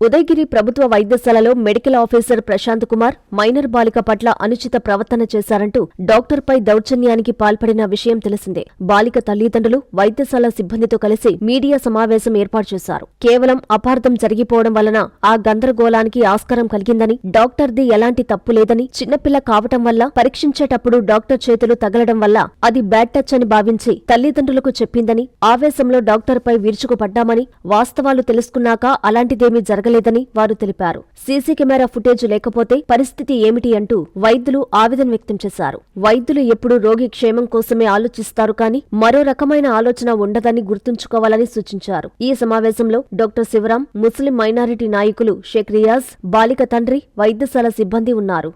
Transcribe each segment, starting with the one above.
ఉదయగిరి ప్రభుత్వ వైద్యశాలలో medical officer Prashanth Kumar minor బాలిక పట్ల అనుచిత ప్రవర్తన చేశారంటూ డాక్టర్పై దౌర్జన్యానికి పాల్పడిన విషయం తెలిసిందే. బాలిక తల్లిదండ్రులు వైద్యశాల సిబ్బందితో కలిసి మీడియా సమావేశం ఏర్పాటు చేశారు. కేవలం అపార్థం జరిగిపోవడం వలన ఆ గందరగోళానికి ఆస్కారం కలిగిందని డాక్టర్ది ఎలాంటి తప్పు లేదని చిన్నపిల్ల కావటం వల్ల పరీక్షించేటప్పుడు డాక్టర్ చేతులు తగలడం వల్ల అది బ్యాడ్ టచ్ అని భావించి తల్లిదండ్రులకు చెప్పిందని ఆవేశంలో డాక్టర్పై విరుచుకుపడ్డామని వాస్తవాలు తెలుసుకున్నాక అలాంటిదేమీ జరగలేదని వారు తెలిపారు. సీసీ కెమెరా ఫుటేజ్ లేకపోతే పరిస్థితి ఏమిటి అంటూ వైద్యులు ఆవేదన వ్యక్తం చేశారు. వైద్యులు ఎప్పుడూ రోగి క్షేమం కోసమే ఆలోచిస్తారు కానీ మరో రకమైన ఆలోచన ఉండదని గుర్తుంచుకోవాలని సూచించారు. ఈ సమావేశంలో డాక్టర్ శివరాం ముస్లిం మైనారిటీ నాయకులు షేక్ రియాజ్ బాలిక తండ్రి వైద్యశాల సిబ్బంది ఉన్నారు.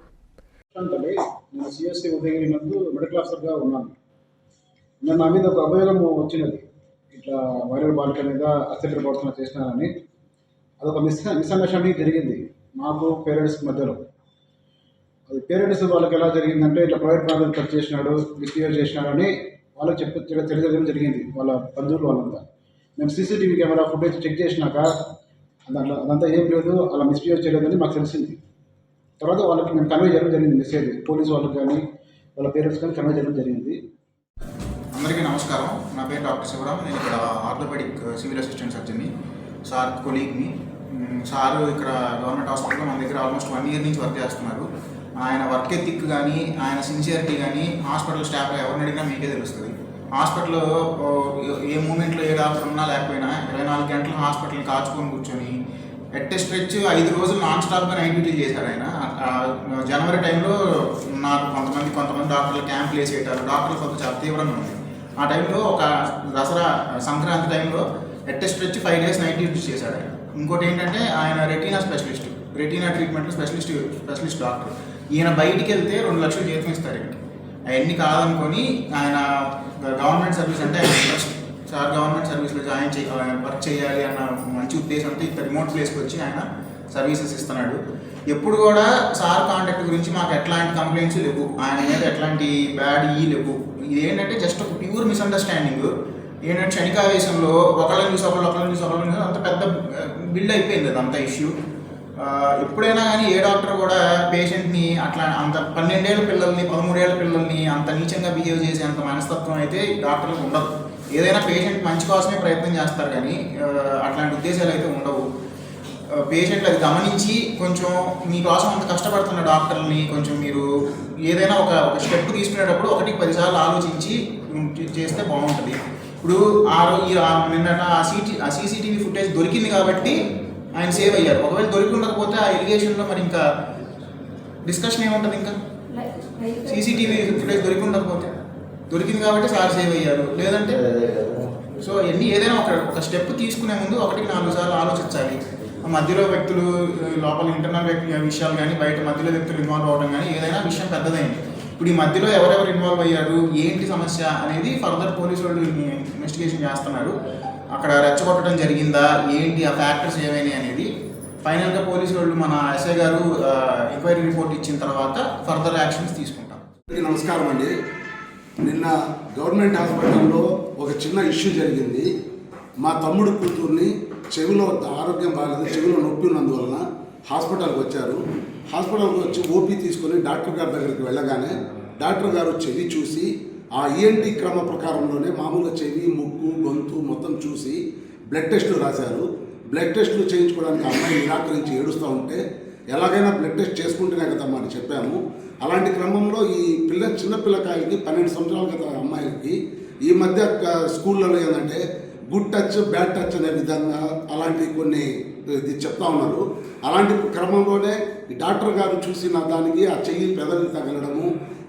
నా మీద ఒక అభియోగం వచ్చినది. ఇట్లా వైరల్ బాలిక మీద అత్యంత ప్రవర్తన అదొక మిస్ మిస్అండర్స్టాండింగ్ జరిగింది మాకు పేరెంట్స్ మధ్యలో. అది పేరెంట్స్ వాళ్ళకి ఎలా జరిగిందంటే ఇట్లా ప్రైవేట్ ప్రాంతం కట్ చేసినాడు మిస్బిహేవ్ చేసినాడని వాళ్ళకి చెప్పి తెలియజేయడం జరిగింది వాళ్ళ బంధువులు వాళ్ళంతా. మేము సీసీటీవీ కెమెరా ఫుటేజ్ చెక్ చేసినాక దాంట్లో అదంతా ఏం లేదు అలా మిస్బిహేవ్ చేయలేదని మాకు తెలిసింది. తర్వాత వాళ్ళకి మేము కన్వే చేయడం జరిగింది మెసేజ్ పోలీస్ వాళ్ళకి కానీ వాళ్ళ పేరెంట్స్ కానీ కన్వే చేయడం జరిగింది. అందరికీ నమస్కారం. నా పేరు డాక్టర్ శివరామ్ నేను ఇక్కడ ఆర్థోపెడిక్ సివిల్ అసిస్టెంట్ సర్జన్ని సార్ కొలీగ్ని సారు ఇక్కడ గవర్నమెంట్ హాస్పిటల్లో మన దగ్గర ఆల్మోస్ట్ వన్ ఇయర్ నుంచి వర్క్ చేస్తున్నారు. ఆయన వర్క్ ఎథిక్ కానీ ఆయన సిన్సియారిటీ కానీ హాస్పిటల్ స్టాఫ్ ఎవరిని అడిగినా మీకే తెలుస్తుంది. హాస్పిటల్లో ఏ మూమెంట్లో ఏ డాక్టర్ ఉన్నా లేకపోయినా ఇరవై నాలుగు గంటలు హాస్పిటల్ని కాచుకొని కూర్చొని ఎట్ స్ట్రెచ్ ఐదు రోజులు నాన్ స్టాప్గా నైట్ డ్యూటీ చేశారు ఆయన. జనవరి టైంలో నాకు కొంతమంది కొంతమంది డాక్టర్లు క్యాంపులు వేసేటారు డాక్టర్లు కొంత చాలా తీవ్రంగా ఉంది ఆ టైంలో ఒక దసరా సంక్రాంతి టైంలో at stretch five days night duty చేశాడు ఆయన. ఇంకోటి ఏంటంటే ఆయన retina specialist. Retina treatment specialist specialist doctor. ఈయన బయటికి వెళ్తే రెండు లక్షలు జీతం ఇస్తారు ఈయనకి అవన్నీ కాదనుకొని ఆయన గవర్నమెంట్ సర్వీస్ అంటే ఆయన ఇంట్రెస్ట్ సార్ గవర్నమెంట్ సర్వీస్లో జాయిన్ చేయ వర్క్ చేయాలి అన్న మంచి ఉద్దేశంతో ఇంత రిమోట్ ప్లేస్కి వచ్చి ఆయన సర్వీసెస్ ఇస్తున్నాడు. ఎప్పుడు కూడా సార్ కాంటాక్ట్ గురించి మాకు ఎట్లాంటి కంప్లైంట్స్ లేవు. ఆయన మీద ఎట్లాంటి బ్యాడ్ ఈ లేవు. ఇది ఏంటంటే జస్ట్ ఒక ప్యూర్ మిస్అండర్స్టాండింగ్. ఏంటంటే క్షణికావేశంలో ఒకళ్ళని చూసి ఒకళ్ళు ఒకళ్ళని చూసి ఒకళ్ళని చూసి అంత పెద్ద బిల్డ్ అయిపోయింది అది అంత ఇష్యూ ఎప్పుడైనా కానీ ఏ డాక్టర్ కూడా పేషెంట్ని అట్లా అంత పన్నెండేళ్ళ పిల్లల్ని పదమూడేళ్ళ పిల్లల్ని అంత నీచంగా బిహేవ్ చేసే అంత మనస్తత్వం అయితే డాక్టర్లకు ఉండదు. ఏదైనా పేషెంట్ మంచి కోసమే ప్రయత్నం చేస్తారు కానీ అట్లాంటి ఉద్దేశాలు అయితే ఉండవు. పేషెంట్లు అది గమనించి కొంచెం మీకోసం అంత కష్టపడుతున్న డాక్టర్ని కొంచెం మీరు ఏదైనా ఒక ఒక స్టెప్ తీసుకునేటప్పుడు ఒకటికి పదిసార్లు ఆలోచించి చేస్తే బాగుంటుంది. ఇప్పుడు ఆ రో- నిన్నట ఆ సీటీ ఆ సీసీటీవీ ఫుటేజ్ దొరికింది కాబట్టి ఆయన సేవ్ అయ్యారు. ఒకవేళ దొరికి ఉండకపోతే ఆ ఎలిగేషన్లో మరి ఇంకా డిస్కషన్ ఏముంటుంది ఇంకా? సీసీటీవీ ఫుటేజ్ దొరికి ఉండకపోతే. దొరికింది కాబట్టి సార్ సేవ్ అయ్యారు. లేదంటే సో ఎన్ని ఏదైనా ఒక ఒక స్టెప్ తీసుకునే ముందు ఒకటికి నాలుగు సార్లు ఆలోచించాలి. ఆ మధ్యలో వ్యక్తులు లోపల ఇంటర్నల్ వ్యక్తి విషయాలు కానీ బయట మధ్యలో వ్యక్తులు ఇన్వాల్వ్ అవ్వడం కానీ ఏదైనా విషయం పెద్దదైంది. ఇప్పుడు ఈ మధ్యలో ఎవరెవరు ఇన్వాల్వ్ అయ్యారు? ఏంటి సమస్య అనేది ఫర్దర్ పోలీసు వాళ్ళు ఇన్వెస్టిగేషన్ చేస్తున్నారు. అక్కడ రెచ్చగొట్టడం జరిగిందా? ఏంటి ఆ ఫ్యాక్టర్స్ ఏమైనాయి అనేది ఫైనల్గా పోలీసు వాళ్ళు మన ఎస్ఐ గారు ఎంక్వైరీ రిపోర్ట్ ఇచ్చిన తర్వాత ఫర్దర్ యాక్షన్స్ తీసుకుంటాం. నమస్కారం అండి. నిన్న గవర్నమెంట్ హాస్పిటల్లో ఒక చిన్న ఇష్యూ జరిగింది. మా తమ్ముడు కూతుర్ని చెవిలో ఆరోగ్యం బాగాలేదు చెవిలో నొప్పి ఉన్నందువలన హాస్పిటల్కి వచ్చారు. హాస్పిటల్కి వచ్చి ఓపీ తీసుకొని డాక్టర్ గారి దగ్గరికి వెళ్ళగానే డాక్టర్ గారు చెవి చూసి ఆ ఈఎన్టీ క్రమ ప్రకారంలోనే మామూలుగా చెవి ముక్కు గొంతు మొత్తం చూసి బ్లడ్ టెస్టులు రాశారు. బ్లడ్ టెస్టులు చేయించుకోవడానికి అమ్మాయి నిరాకరించి ఏడుస్తూ ఉంటే ఎలాగైనా బ్లడ్ టెస్ట్ చేసుకుంటేనే కదమ్మా అని చెప్పాము. అలాంటి క్రమంలో ఈ పిల్ల చిన్న పిల్లకాయలకి పన్నెండు సంవత్సరాల గత అమ్మాయిలకి ఈ మధ్య స్కూళ్ళలో ఏంటంటే గుడ్ టచ్ బ్యాడ్ టచ్ అనే విధంగా అలాంటి కొన్ని ఇది చెప్తా ఉన్నారు. అలాంటి క్రమంలోనే డాక్టర్ గారు చూసిన దానికి ఆ చెయ్యి పెదవికి తగలడము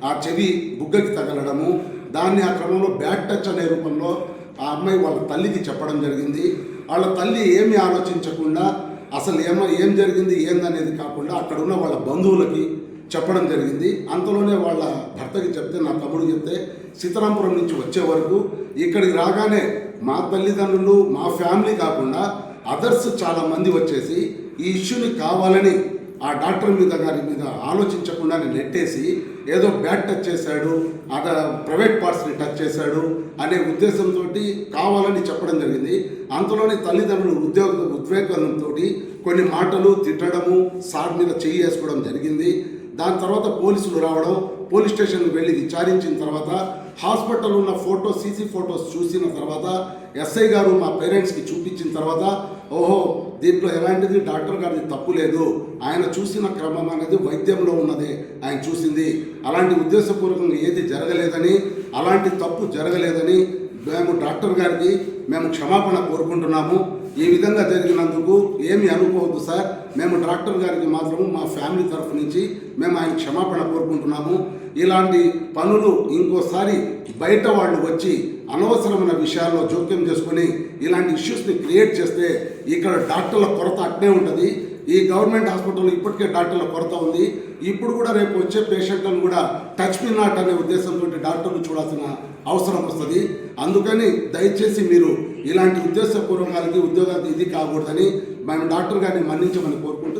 ఆ చెవి బుగ్గకి తగలడము దాన్ని ఆ క్రమంలో బ్యాడ్ టచ్ అనే రూపంలో ఆ అమ్మాయి వాళ్ళ తల్లికి చెప్పడం జరిగింది. వాళ్ళ తల్లి ఏమీ ఆలోచించకుండా అసలు ఏమో ఏం జరిగింది ఏందనేది కాకుండా అక్కడ ఉన్న వాళ్ళ బంధువులకి చెప్పడం జరిగింది. అంతలోనే వాళ్ళ భర్తకి చెప్తే నా తమ్ముడు చెప్తే సీతారాంపురం నుంచి వచ్చే వరకు ఇక్కడికి రాగానే మా తల్లిదండ్రులు మా ఫ్యామిలీ కాకుండా అదర్స్ చాలా మంది వచ్చేసి ఈ ఇష్యూని కావాలని ఆ డాక్టర్ మీద గారి మీద ఆలోచించకుండా నెట్టేసి ఏదో బ్యాట్ టచ్ చేశాడు అద ప్రైవేట్ పార్ట్స్ని టచ్ చేశాడు అనే ఉద్దేశంతో కావాలని చెప్పడం జరిగింది. అంతలోని తల్లిదండ్రులు ఉద్యోగ ఉద్వేగంతో కొన్ని మాటలు తిట్టడము సార్ మీద చేయి వేసుకోవడం జరిగింది. దాని తర్వాత పోలీసులు రావడం పోలీస్ స్టేషన్కి వెళ్ళి విచారించిన తర్వాత హాస్పిటల్ ఉన్న ఫోటో సీసీ ఫోటోస్ చూసిన తర్వాత ఎస్ఐ గారు మా పేరెంట్స్కి చూపించిన తర్వాత ఓహో దీంట్లో ఎలాంటిది? డాక్టర్ గారిది తప్పు లేదు. ఆయన చూసిన క్రమం అనేది వైద్యంలో ఉన్నది. ఆయన చూసింది. అలాంటి ఉద్దేశపూర్వకంగా ఏది జరగలేదని అలాంటి తప్పు జరగలేదని మేము డాక్టర్ గారికి మేము క్షమాపణ కోరుకుంటున్నాము. ఈ విధంగా జరిగినందుకు ఏమి అనుకోవద్దు సార్. మేము డాక్టర్ గారికి మాత్రము మా ఫ్యామిలీ తరఫు నుంచి మేము ఆయన క్షమాపణ కోరుకుంటున్నాము. ఇలాంటి పనులు ఇంకోసారి బయట వాళ్ళు వచ్చి అనవసరమైన విషయాల్లో జోక్యం చేసుకొని ఇలాంటి ఇష్యూస్ని క్రియేట్ చేస్తే ఇక్కడ డాక్టర్ల కొరత అట్నే ఉంటుంది. ఈ గవర్నమెంట్ హాస్పిటల్లో ఇప్పటికే డాక్టర్ల కొరత ఉంది. ఇప్పుడు కూడా రేపు వచ్చే పేషెంట్లను కూడా టచ్ మీ నాట్ అనే ఉద్దేశంతో డాక్టర్లు చూడాల్సిన అవసరం వస్తుంది. అందుకని దయచేసి మీరు ఇలాంటి ఉద్దేశపూర్వకాలకి ఉద్యోగాలకి ఇది కాకూడదని మేము డాక్టర్ గారిని మన్నించమని కోరుకుంటూ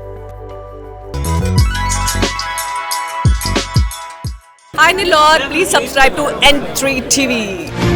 Hi Nilor, please subscribe to N3 TV.